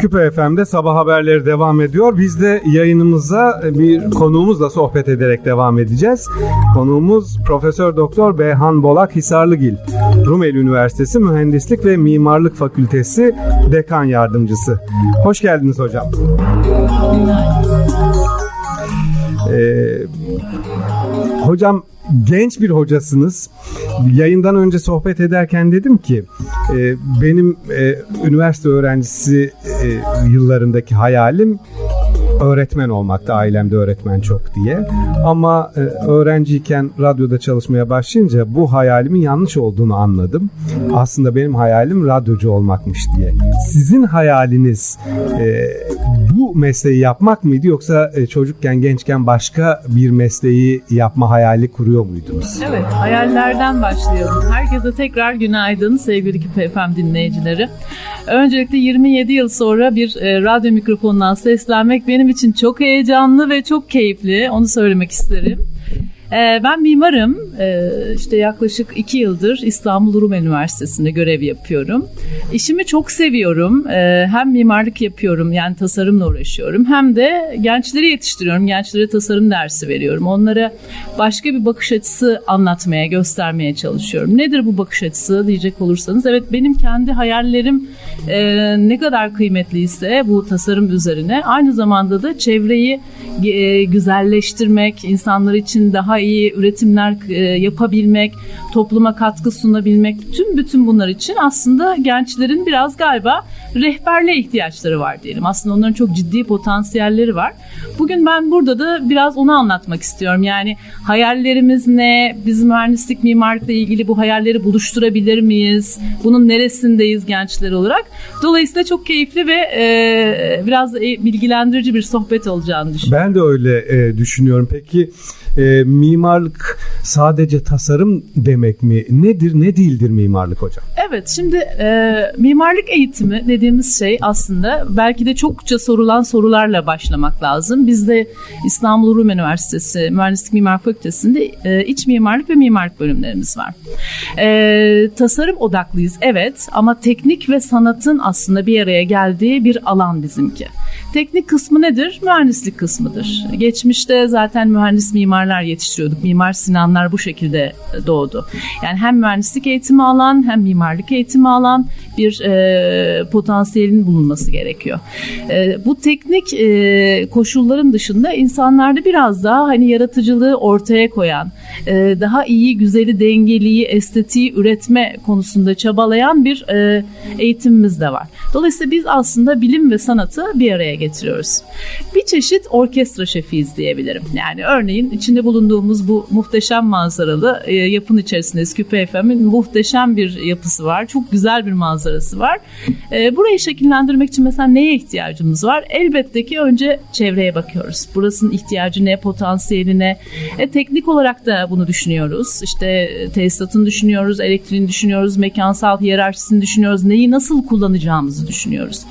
Küpe FM'de sabah haberleri devam ediyor. Biz de yayınımıza bir konuğumuzla sohbet ederek devam edeceğiz. Konuğumuz Profesör Doktor Beyhan Bolak Hisarlıgil. Rumeli Üniversitesi Mühendislik ve Mimarlık Fakültesi Dekan Yardımcısı. Hoş geldiniz hocam. Ee, hocam genç bir hocasınız. Yayından önce sohbet ederken dedim ki e, benim e, üniversite öğrencisi e, yıllarındaki hayalim öğretmen olmakta. Ailemde öğretmen çok diye. Ama e, öğrenciyken radyoda çalışmaya başlayınca bu hayalimin yanlış olduğunu anladım. Aslında benim hayalim radyocu olmakmış diye. Sizin hayaliniz e, bu mesleği yapmak mıydı yoksa e, çocukken gençken başka bir mesleği yapma hayali kuruyor muydunuz? Evet, hayallerden başlayalım. Herkese tekrar günaydın sevgili Küpe dinleyicileri. Öncelikle 27 yıl sonra bir e, radyo mikrofonundan seslenmek benim için çok heyecanlı ve çok keyifli. Onu söylemek isterim. E, ben mimarım. E, işte yaklaşık iki yıldır İstanbul Rumeli Üniversitesi'nde görev yapıyorum. İşimi çok seviyorum. E, hem mimarlık yapıyorum yani tasarımla uğraşıyorum. Hem de gençleri yetiştiriyorum. Gençlere tasarım dersi veriyorum. Onlara başka bir bakış açısı anlatmaya, göstermeye çalışıyorum. Nedir bu bakış açısı diyecek olursanız. Evet benim kendi hayallerim e, ne kadar kıymetliyse bu tasarım üzerine aynı zamanda da çevreyi e, güzelleştirmek, insanlar için daha iyi üretimler e, yapabilmek, topluma katkı sunabilmek, tüm bütün bunlar için aslında gençlerin biraz galiba rehberliğe ihtiyaçları var diyelim. Aslında onların çok ciddi potansiyelleri var. Bugün ben burada da biraz onu anlatmak istiyorum. Yani hayallerimiz ne? Biz mühendislik, mimarlıkla ilgili bu hayalleri buluşturabilir miyiz? Bunun neresindeyiz gençler olarak? Dolayısıyla çok keyifli ve e, biraz da bilgilendirici bir sohbet olacağını düşünüyorum. Ben de öyle e, düşünüyorum. Peki e, mimarlık sadece tasarım demek mi? Nedir, ne değildir mimarlık hocam? Evet, şimdi e, mimarlık eğitimi dediğimiz şey aslında belki de çokça sorulan sorularla başlamak lazım. Bizde İstanbul Rum Üniversitesi Mühendislik Mimar Fakültesi'nde e, iç mimarlık ve mimarlık bölümlerimiz var. E, tasarım odaklıyız, evet ama teknik ve sanatın aslında bir araya geldiği bir alan bizimki. Teknik kısmı nedir? Mühendislik kısmıdır. Geçmişte zaten mühendis mimarlar yetiştiriyorduk. Mimar Sinanlar bu şekilde doğdu. Yani hem mühendislik eğitimi alan hem mimarlık eğitimi alan bir e, potansiyelin bulunması gerekiyor. E, bu teknik e, koşulların dışında insanlarda biraz daha hani yaratıcılığı ortaya koyan, e, daha iyi, güzeli, dengeliyi, estetiği üretme konusunda çabalayan bir e, eğitimimiz de var. Dolayısıyla biz aslında bilim ve sanatı bir araya getiriyoruz. Bir çeşit orkestra şefiyiz diyebilirim. Yani örneğin içinde bulunduğumuz bu muhteşem manzaralı e, yapının içerisinde Küpe FM'in muhteşem bir yapısı var. Çok güzel bir manzarası var. E, burayı şekillendirmek için mesela neye ihtiyacımız var? Elbette ki önce çevreye bakıyoruz. Burasının ihtiyacı ne, potansiyeline. E, teknik olarak da bunu düşünüyoruz. İşte tesisatını düşünüyoruz, elektriğini düşünüyoruz, mekansal hiyerarşisini düşünüyoruz. Neyi nasıl kullanacağımızı düşünüyoruz.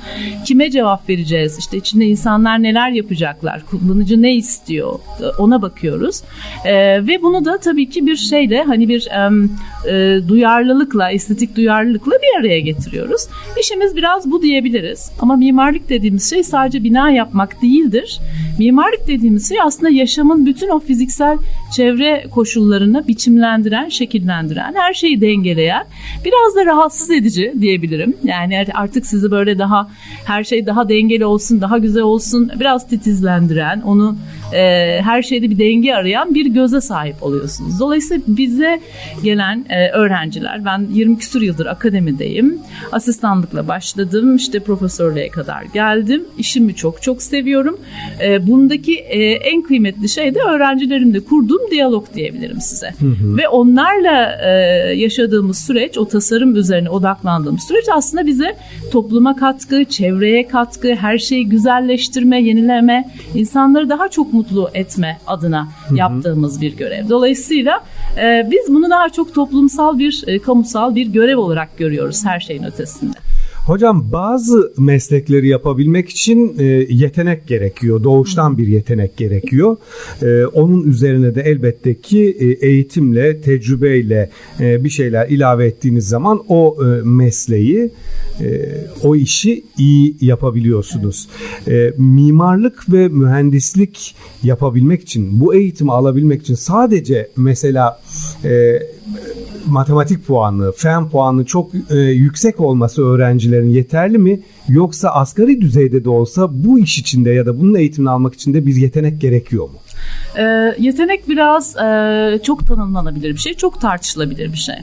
Kime cevap vereceğiz? İşte içinde insanlar neler yapacaklar? Kullanıcı ne istiyor? Ona bakıyoruz. E, ve bunu da tabii ki bir şeyle hani bir e, duyarlılıkla, estetik duyarlılıkla bir araya getiriyoruz. İşimiz biraz bu diyebiliriz. Ama mimarlık dediğimiz şey sadece bina yapmak değildir. Mimarlık dediğimiz şey aslında yaşamın bütün o fiziksel çevre koşullarını biçimlendiren, şekillendiren, her şeyi dengeleyen, biraz da rahatsız edici diyebilirim. Yani artık sizi böyle daha her şey daha dengeli olsun, daha güzel olsun, biraz titizlendiren, onu e, her şeyde bir denge arayan bir göze sahip oluyorsunuz. Dolayısıyla bize gelen e, öğrenciler, ben 20 küsur yıldır akademideyim, asistanlıkla başladım, işte profesörlüğe kadar geldim, işimi çok çok seviyorum. E, bundaki e, en kıymetli şey de öğrencilerimle kurduğum diyalog diyebilirim size. Hı hı. Ve onlarla e, yaşadığımız süreç, o tasarım üzerine odaklandığımız süreç aslında bize topluma katkı, çevreye katkı, her şeyi güzelleştirme, yenileme, insanları daha çok mutlu etme adına yaptığımız bir görev. Dolayısıyla biz bunu daha çok toplumsal bir, kamusal bir görev olarak görüyoruz her şeyin ötesinde. Hocam bazı meslekleri yapabilmek için e, yetenek gerekiyor. Doğuştan bir yetenek gerekiyor. E, onun üzerine de elbette ki e, eğitimle, tecrübeyle e, bir şeyler ilave ettiğiniz zaman o e, mesleği, e, o işi iyi yapabiliyorsunuz. E, mimarlık ve mühendislik yapabilmek için, bu eğitimi alabilmek için sadece mesela e, matematik puanı, fen puanı çok e, yüksek olması öğrencilerin yeterli mi? Yoksa asgari düzeyde de olsa bu iş içinde ya da bunun eğitimini almak için de bir yetenek gerekiyor mu? Ee, yetenek biraz e, çok tanımlanabilir bir şey, çok tartışılabilir bir şey.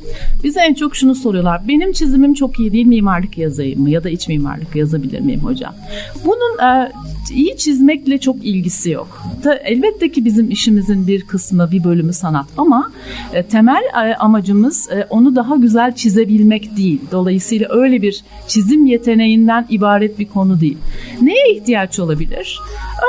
Bize en çok şunu soruyorlar. Benim çizimim çok iyi değil, mimarlık yazayım mı? Ya da iç mimarlık yazabilir miyim hocam? Bunun e, iyi çizmekle çok ilgisi yok. Ta, elbette ki bizim işimizin bir kısmı, bir bölümü sanat ama e, temel e, amacımız e, onu daha güzel çizebilmek değil. Dolayısıyla öyle bir çizim yeteneğinden ibaret bir konu değil. Neye ihtiyaç olabilir?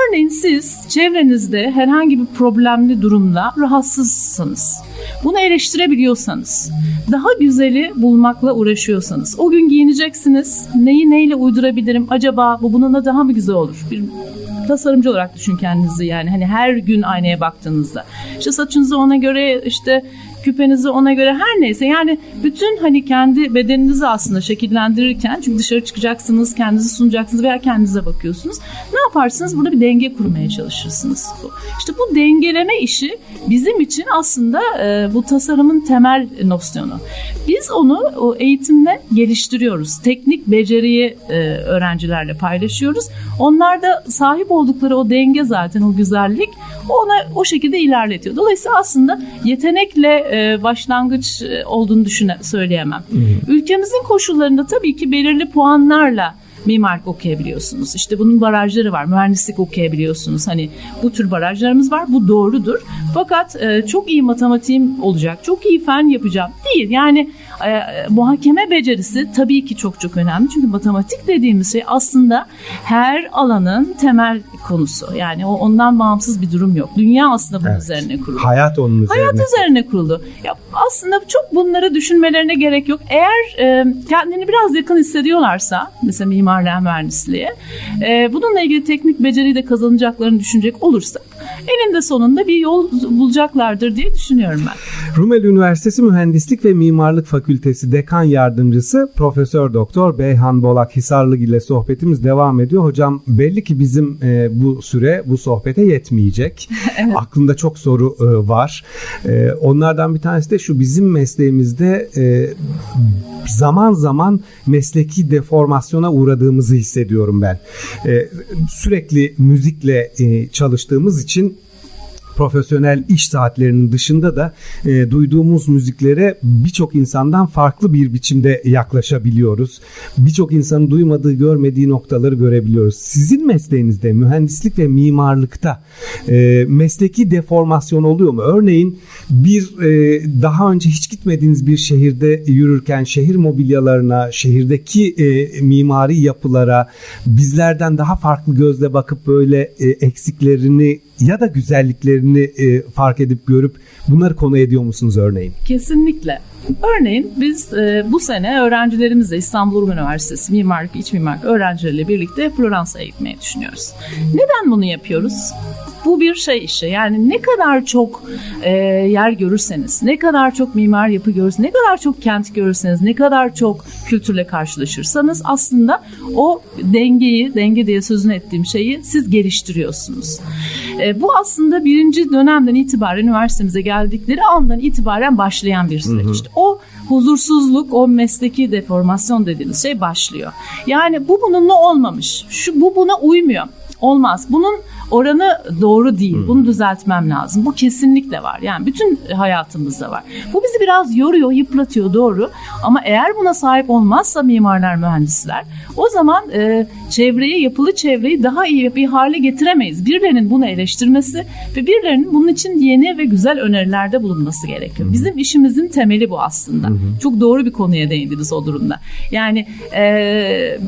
Örneğin siz çevrenizde herhangi bir problemli durumda rahatsızsınız. Bunu eleştirebiliyorsanız, daha güzeli bulmakla uğraşıyorsanız, o gün giyineceksiniz, neyi neyle uydurabilirim, acaba bu bununla daha mı güzel olur? Bir tasarımcı olarak düşün kendinizi yani hani her gün aynaya baktığınızda. İşte saçınızı ona göre işte küpenizi ona göre her neyse. Yani bütün hani kendi bedeninizi aslında şekillendirirken çünkü dışarı çıkacaksınız kendinizi sunacaksınız veya kendinize bakıyorsunuz. Ne yaparsınız? Burada bir denge kurmaya çalışırsınız. İşte bu dengeleme işi bizim için aslında e, bu tasarımın temel nosyonu. Biz onu o eğitimle geliştiriyoruz. Teknik beceriyi e, öğrencilerle paylaşıyoruz. Onlar da sahip oldukları o denge zaten o güzellik ona o şekilde ilerletiyor. Dolayısıyla aslında yetenekle e, başlangıç e, olduğunu düşüne söyleyemem. Ülkemizin koşullarında tabii ki belirli puanlarla mimarlık okuyabiliyorsunuz. İşte bunun barajları var. Mühendislik okuyabiliyorsunuz. Hani bu tür barajlarımız var. Bu doğrudur. Fakat e, çok iyi matematiğim olacak. Çok iyi fen yapacağım. Değil. Yani e, muhakeme becerisi tabii ki çok çok önemli. Çünkü matematik dediğimiz şey aslında her alanın temel konusu. Yani o ondan bağımsız bir durum yok. Dünya aslında bunun Evet. üzerine kurulu. Hayat onun üzerine. Hayat üzerine kurulu. Ya aslında çok bunları düşünmelerine gerek yok. Eğer e, kendini biraz yakın hissediyorlarsa mesela mimarlığa mühendisliğe e, bununla ilgili teknik beceriyi de kazanacaklarını düşünecek olursak eninde sonunda bir yol bulacaklardır diye düşünüyorum ben. Rumeli Üniversitesi Mühendislik ve Mimarlık Fakültesi Dekan Yardımcısı Profesör Doktor Beyhan Bolak Hisarlı ile sohbetimiz devam ediyor. Hocam belli ki bizim e, bu süre bu sohbete yetmeyecek. Aklımda çok soru e, var. E, onlardan bir tanesi de şu bizim mesleğimizde e, zaman zaman mesleki deformasyona uğradığımızı hissediyorum ben. E, sürekli müzikle e, çalıştığımız için profesyonel iş saatlerinin dışında da e, duyduğumuz müziklere birçok insandan farklı bir biçimde yaklaşabiliyoruz. Birçok insanın duymadığı, görmediği noktaları görebiliyoruz. Sizin mesleğinizde, mühendislik ve mimarlıkta e, mesleki deformasyon oluyor mu? Örneğin bir e, daha önce hiç gitmediğiniz bir şehirde yürürken şehir mobilyalarına, şehirdeki e, mimari yapılara bizlerden daha farklı gözle bakıp böyle e, eksiklerini ya da güzelliklerini e, fark edip görüp bunları konu ediyor musunuz örneğin? Kesinlikle. Örneğin biz e, bu sene öğrencilerimizle İstanbul Rum Üniversitesi Mimarlık, İç Mimarlık öğrencileriyle birlikte Floransa'ya gitmeyi düşünüyoruz. Neden bunu yapıyoruz? Bu bir şey işi. Yani ne kadar çok e, yer görürseniz, ne kadar çok mimar yapı görürseniz, ne kadar çok kent görürseniz, ne kadar çok kültürle karşılaşırsanız aslında o dengeyi, denge diye sözünü ettiğim şeyi siz geliştiriyorsunuz. E, bu aslında birinci dönemden itibaren üniversitemize geldikleri andan itibaren başlayan bir süreç. İşte o huzursuzluk, o mesleki deformasyon dediğiniz şey başlıyor. Yani bu bununla olmamış. Şu bu buna uymuyor. Olmaz. Bunun oranı doğru değil. Bunu düzeltmem lazım. Bu kesinlikle var. Yani bütün hayatımızda var. Bu bizi biraz yoruyor, yıpratıyor doğru. Ama eğer buna sahip olmazsa mimarlar, mühendisler o zaman e, çevreyi, yapılı çevreyi daha iyi bir hale getiremeyiz. Birilerinin bunu eleştirmesi ve birilerinin bunun için yeni ve güzel önerilerde bulunması gerekiyor. Bizim işimizin temeli bu aslında. Çok doğru bir konuya değindiniz o durumda. Yani e,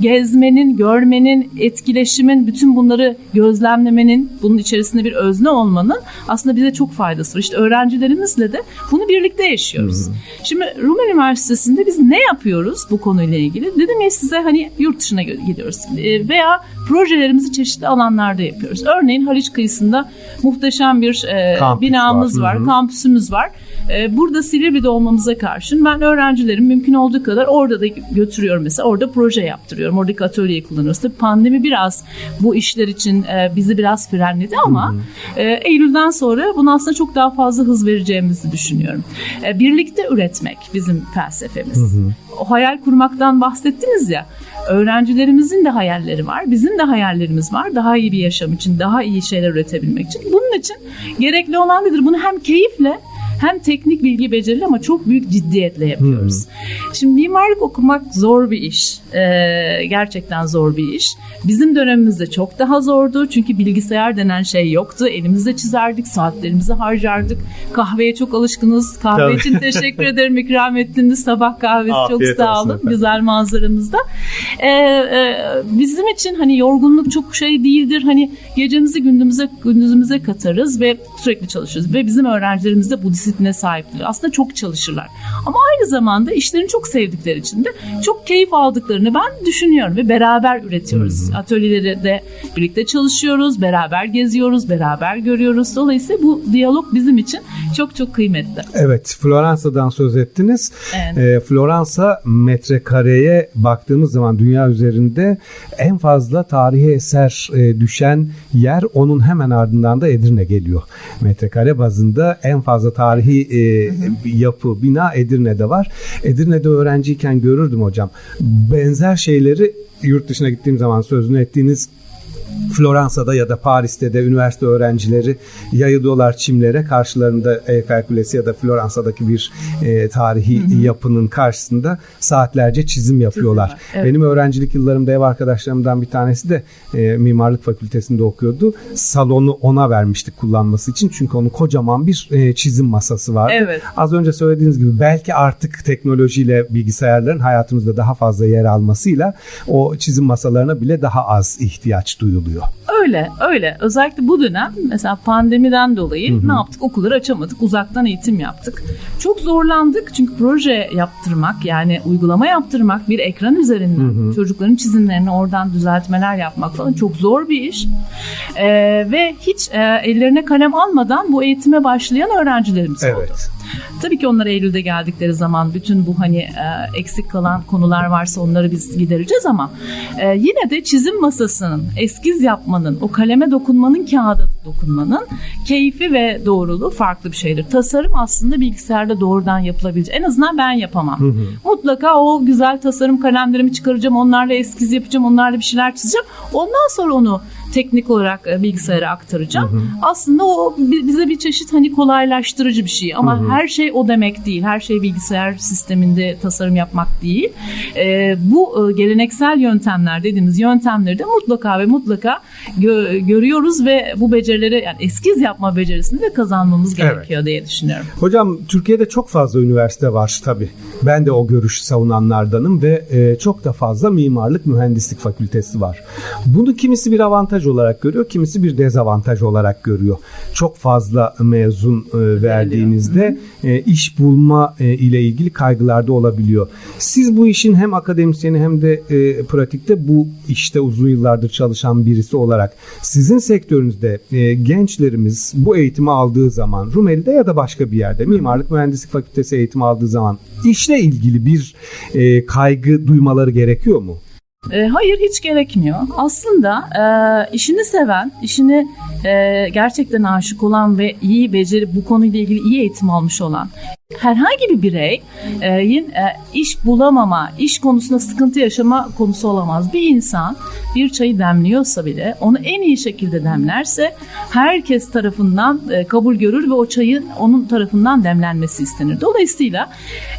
gezmenin, görmenin, etkileşimin bütün bunları gözlemlemenin, bunun içerisinde bir özne olmanın aslında bize çok faydası var. İşte öğrencilerimizle de bunu birlikte yaşıyoruz. Şimdi Rum Üniversitesi'nde biz ne yapıyoruz bu konuyla ilgili? Dedim ya size hani yurt dışına gidiyoruz E, veya projelerimizi çeşitli alanlarda yapıyoruz. Örneğin Haliç kıyısında muhteşem bir e, Kampüs binamız var. var, kampüsümüz var. E, burada Silivri'de olmamıza karşın ben öğrencilerim mümkün olduğu kadar orada da götürüyorum mesela. Orada proje yaptırıyorum. Oradaki atölyeyi kullanıyoruz. Tabii pandemi biraz bu işler için e, bizi biraz frenledi ama e, Eylül'den sonra buna aslında çok daha fazla hız vereceğimizi düşünüyorum. E, birlikte üretmek bizim felsefemiz. O hayal kurmaktan bahsettiniz ya. Öğrencilerimizin de hayalleri var. Bizim de hayallerimiz var. Daha iyi bir yaşam için, daha iyi şeyler üretebilmek için. Bunun için gerekli olan nedir? Bunu hem keyifle hem teknik bilgi beceriyle ama çok büyük ciddiyetle yapıyoruz. Şimdi mimarlık okumak zor bir iş. Ee, gerçekten zor bir iş. Bizim dönemimizde çok daha zordu. Çünkü bilgisayar denen şey yoktu. Elimizde çizerdik, saatlerimizi harcardık. Kahveye çok alışkınız. Kahve Tabii. için teşekkür ederim. ikram ettiniz. Sabah kahvesi çok Afiyet sağ olsun olun. efendim. Güzel manzaramızda. Ee, e, bizim için hani yorgunluk çok şey değildir. Hani gecemizi gündüzümüze gündüzümüze katarız ve sürekli çalışırız. Ve bizim öğrencilerimiz de bu disipline sahiptir. Aslında çok çalışırlar. Ama aynı zamanda işlerini çok sevdikleri için de çok keyif aldıklarını ben düşünüyorum ve beraber üretiyoruz. Atölyeleri de birlikte çalışıyoruz, beraber geziyoruz, beraber görüyoruz. Dolayısıyla bu diyalog bizim için çok çok kıymetli. Evet, Floransa'dan söz ettiniz. Evet. Ee, Floransa metrekareye baktığımız zaman dünya üzerinde en fazla tarihi eser e, düşen yer onun hemen ardından da Edirne geliyor. Metrekare bazında en fazla tarihi e, yapı, bina Edirne'de var. Edirne'de öğrenciyken görürdüm hocam. Benzer şeyleri yurt dışına gittiğim zaman sözünü ettiğiniz Floransa'da ya da Paris'te de üniversite öğrencileri yayılıyorlar çimlere karşılarında Eyfel Kulesi ya da Floransa'daki bir e, tarihi yapının karşısında saatlerce çizim yapıyorlar. var, evet. Benim öğrencilik yıllarımda ev arkadaşlarımdan bir tanesi de e, mimarlık fakültesinde okuyordu. Salonu ona vermiştik kullanması için çünkü onun kocaman bir e, çizim masası vardı. Evet. Az önce söylediğiniz gibi belki artık teknolojiyle bilgisayarların hayatımızda daha fazla yer almasıyla o çizim masalarına bile daha az ihtiyaç duyuluyor. Öyle öyle. Özellikle bu dönem mesela pandemiden dolayı ne yaptık? Okulları açamadık. Uzaktan eğitim yaptık. Çok zorlandık çünkü proje yaptırmak yani uygulama yaptırmak bir ekran üzerinden çocukların çizimlerini oradan düzeltmeler yapmak falan çok zor bir iş. Ee, ve hiç e, ellerine kalem almadan bu eğitime başlayan öğrencilerimiz oldu. Tabii ki onlar Eylül'de geldikleri zaman bütün bu hani e, eksik kalan konular varsa onları biz gidereceğiz ama e, yine de çizim masasının, eskiz yapmanın, o kaleme dokunmanın, kağıda dokunmanın keyfi ve doğruluğu farklı bir şeydir. Tasarım aslında bilgisayarda doğrudan yapılabilecek. En azından ben yapamam. Mutlaka o güzel tasarım kalemlerimi çıkaracağım, onlarla eskiz yapacağım, onlarla bir şeyler çizeceğim. Ondan sonra onu teknik olarak e, bilgisayara aktaracağım. Aslında o bi- bize bir çeşit hani kolaylaştırıcı bir şey ama her şey o demek değil. Her şey bilgisayar sisteminde tasarım yapmak değil. E, bu e, geleneksel yöntemler dediğimiz yöntemleri de mutlaka ve mutlaka gö- görüyoruz ve bu becerileri yani eskiz yapma becerisini de kazanmamız Evet. gerekiyor diye düşünüyorum. Hocam Türkiye'de çok fazla üniversite var tabii. Ben de o görüşü savunanlardanım ve e, çok da fazla mimarlık mühendislik fakültesi var. Bunu kimisi bir avantaj olarak görüyor, kimisi bir dezavantaj olarak görüyor. Çok fazla mezun e, verdiğinizde e, iş bulma e, ile ilgili kaygılar da olabiliyor. Siz bu işin hem akademisyeni hem de pratikte bu işte uzun yıllardır çalışan birisi olarak sizin sektörünüzde gençlerimiz bu eğitimi aldığı zaman Rumeli'de ya da başka bir yerde mimarlık mühendislik fakültesi eğitimi aldığı zaman işle ilgili bir kaygı duymaları gerekiyor mu? E, hayır hiç gerekmiyor. Aslında e, işini seven, işini e, gerçekten aşık olan ve iyi beceri bu konuyla ilgili iyi eğitim almış olan herhangi bir birey e, yin- e, iş bulamama, iş konusunda sıkıntı yaşama konusu olamaz. Bir insan bir çayı demliyorsa bile onu en iyi şekilde demlerse herkes tarafından e, kabul görür ve o çayın onun tarafından demlenmesi istenir. Dolayısıyla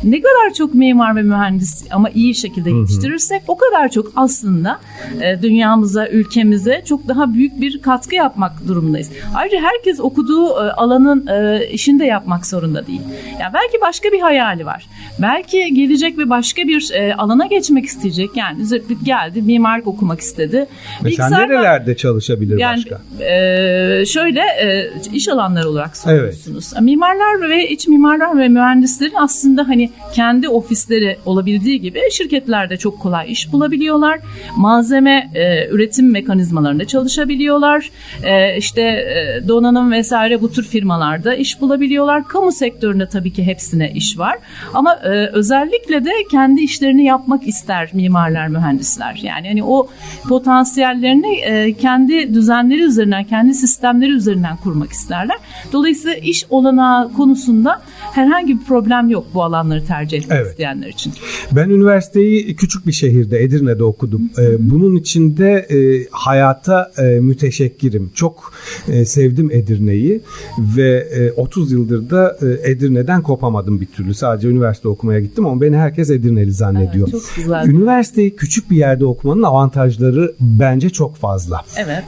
ne kadar çok mimar ve mühendis ama iyi şekilde yetiştirirsek o kadar çok aslında e, dünyamıza, ülkemize çok daha büyük bir katkı yapmak durumundayız. Ayrıca herkes okuduğu e, alanın e, işini de yapmak zorunda değil. Yani Belki başka bir hayali var. Belki gelecek ve başka bir e, alana geçmek isteyecek. Yani geldi mimarlık okumak istedi. Mesela Bilgisayar- nerelerde çalışabilir yani başka? e, şöyle e, iş alanları olarak soruyorsunuz. Mimarlar ve iç mimarlar ve mühendislerin aslında hani kendi ofisleri olabildiği gibi şirketlerde çok kolay iş bulabiliyorlar. Malzeme e, üretim mekanizmalarında çalışabiliyorlar. E, işte e, donanım vesaire bu tür firmalarda iş bulabiliyorlar. Kamu sektöründe tabii ki hepsine iş var. Ama e, özellikle de kendi işlerini yapmak ister mimarlar, mühendisler. Yani hani o potansiyellerini e, kendi düzenleri üzerinden, kendi sistemleri üzerinden kurmak isterler. Dolayısıyla iş olanağı konusunda herhangi bir problem yok bu alanları tercih etmek Evet. isteyenler için. Ben üniversiteyi küçük bir şehirde Edirne'de okudum. Ee, bunun içinde e, hayata e, müteşekkirim. Çok e, sevdim Edirne'yi ve e, 30 yıldır da Edirne'den kopamadım bir türlü. Sadece üniversite okumaya gittim ama beni herkes Edirneli zannediyor. Evet, çok güzel. Üniversiteyi küçük bir yerde okumanın avantajları bence çok fazla. Evet.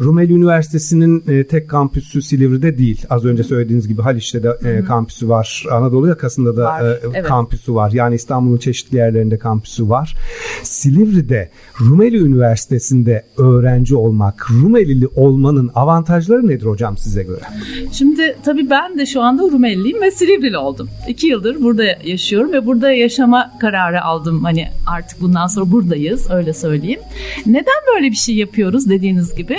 Rumeli Üniversitesi'nin tek kampüsü Silivri'de değil. Az önce söylediğiniz gibi Haliç'te de kampüsü var. Anadolu yakasında da Var, e, evet. kampüsü var. Yani İstanbul'un çeşitli yerlerinde kampüsü var. Silivri'de Rumeli Üniversitesi'nde öğrenci olmak, Rumelili olmanın avantajları nedir hocam size göre? Şimdi tabii ben de şu anda Rumeliyim ve Silivrili oldum. İki yıldır burada yaşıyorum ve burada yaşama kararı aldım. Hani artık bundan sonra buradayız öyle söyleyeyim. Neden böyle bir şey yapıyoruz dediğiniz gibi?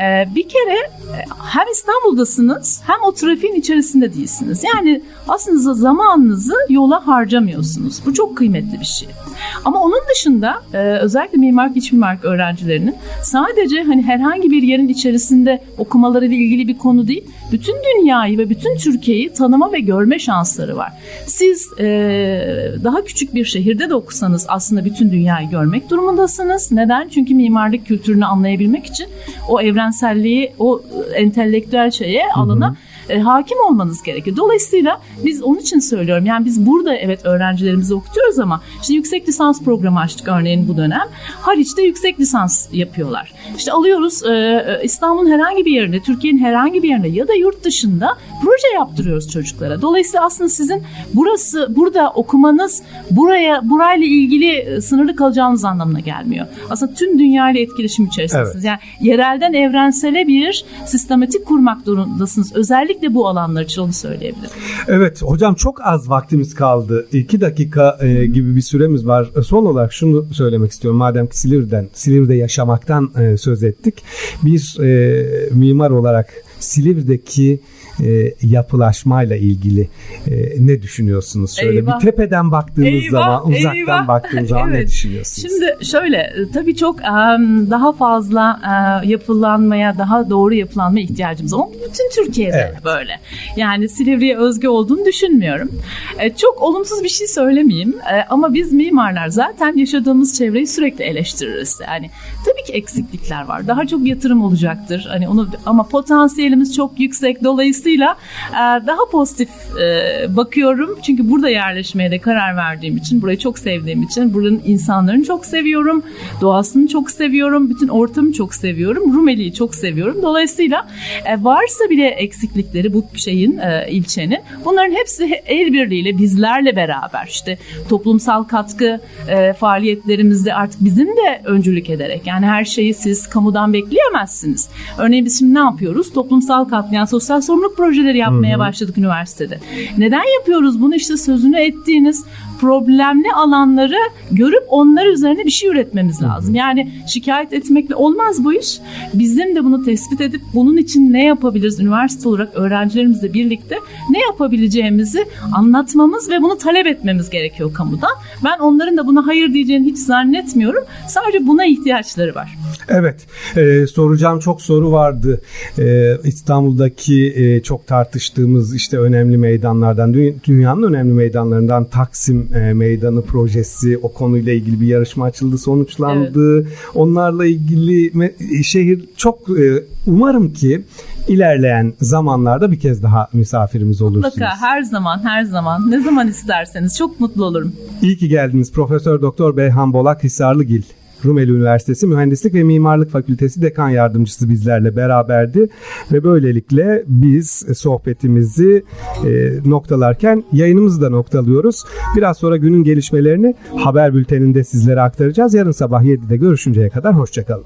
Ee, bir kere e, hem İstanbul'dasınız hem o trafiğin içerisinde değilsiniz. Yani aslında zamanınızı yola harcamıyorsunuz. Bu çok kıymetli bir şey. Ama onun dışında e, özellikle mimarlık iç mimarlık öğrencilerinin sadece hani herhangi bir yerin içerisinde okumalarıyla ilgili bir konu değil, bütün dünyayı ve bütün Türkiye'yi tanıma ve görme şansları var. Siz e, daha küçük bir şehirde de okusanız aslında bütün dünyayı görmek durumundasınız. Neden? Çünkü mimarlık kültürünü anlayabilmek için o evrenselliği, o e, entelektüel şeye, alana e, hakim olmanız gerekiyor. Dolayısıyla biz onun için söylüyorum. Yani biz burada evet öğrencilerimizi okutuyoruz ama işte yüksek lisans programı açtık örneğin bu dönem. Haliç'te yüksek lisans yapıyorlar. İşte alıyoruz e, e, İstanbul'un herhangi bir yerinde, Türkiye'nin herhangi bir yerinde ya da yurt dışında proje yaptırıyoruz çocuklara. Dolayısıyla aslında sizin burası burada okumanız buraya burayla ilgili e, sınırlı kalacağınız anlamına gelmiyor. Aslında tüm dünyayla etkileşim içerisindesiniz. Yani yerelden evrensele bir sistematik kurmak durumundasınız. Özellikle bu alanlar için onu söyleyebilirim. Evet hocam çok az vaktimiz kaldı. İki dakika e, gibi bir süremiz var. E, Son olarak şunu söylemek istiyorum. Madem ki Silivri'den, Silivri'de yaşamaktan e, söz ettik. Bir e, mimar olarak Silivri'deki e, yapılaşmayla ilgili e, ne düşünüyorsunuz? Şöyle Eyvah. bir tepeden baktığınız Eyvah, zaman, uzaktan eyvah. baktığınız zaman ne Evet. düşünüyorsunuz? Şimdi şöyle e, tabii çok em, daha fazla e, yapılanmaya, daha doğru yapılanmaya ihtiyacımız var. Ama bütün Türkiye'de Evet. böyle. Yani Silivri'ye özgü olduğunu düşünmüyorum. E, Çok olumsuz bir şey söylemeyeyim E, ama biz mimarlar zaten yaşadığımız çevreyi sürekli eleştiririz. Yani tabii ki eksiklikler var. Daha çok yatırım olacaktır. Hani onu ama potansiyelimiz çok yüksek. Dolayısıyla e, daha pozitif e, bakıyorum. Çünkü burada yerleşmeye de karar verdiğim için, burayı çok sevdiğim için, buranın insanlarını çok seviyorum. Doğasını çok seviyorum. Bütün ortamı çok seviyorum. Rumeli'yi çok seviyorum. Dolayısıyla e, varsa bile eksiklikleri bu şeyin, ilçenin bunların hepsi el birliğiyle bizlerle beraber işte toplumsal katkı faaliyetlerimizde artık bizim de öncülük ederek yani her şeyi siz kamudan bekleyemezsiniz. Örneğin biz şimdi ne yapıyoruz? Toplumsal katkı yani sosyal sorumluluk projeleri yapmaya başladık üniversitede. Neden yapıyoruz bunu? İşte sözünü ettiğiniz problemli alanları görüp onlar üzerine bir şey üretmemiz lazım. Yani şikayet etmekle olmaz bu iş. Bizim de bunu tespit edip bunun için ne yapabiliriz üniversite olarak öğrencilerimizle birlikte ne yapabileceğimizi anlatmamız ve bunu talep etmemiz gerekiyor kamudan. Ben onların da buna hayır diyeceğini hiç zannetmiyorum. Sadece buna ihtiyaçları var. Evet, e, soracağım çok soru vardı. E, İstanbul'daki e, çok tartıştığımız işte önemli meydanlardan, dü- dünyanın önemli meydanlarından Taksim e, Meydanı projesi, o konuyla ilgili bir yarışma açıldı, sonuçlandı. Onlarla ilgili me- şehir çok e, umarım ki ilerleyen zamanlarda bir kez daha misafirimiz olursunuz. Mutlaka her zaman her zaman ne zaman isterseniz çok mutlu olurum. İyi ki geldiniz Profesör Doktor Beyhan Bolak Hisarlıgil. Rumeli Üniversitesi Mühendislik ve Mimarlık Fakültesi Dekan Yardımcısı bizlerle beraberdi ve böylelikle biz sohbetimizi e, noktalarken yayınımızı da noktalıyoruz. Biraz sonra günün gelişmelerini haber bülteninde sizlere aktaracağız. Yarın sabah 7'de görüşünceye kadar hoşçakalın.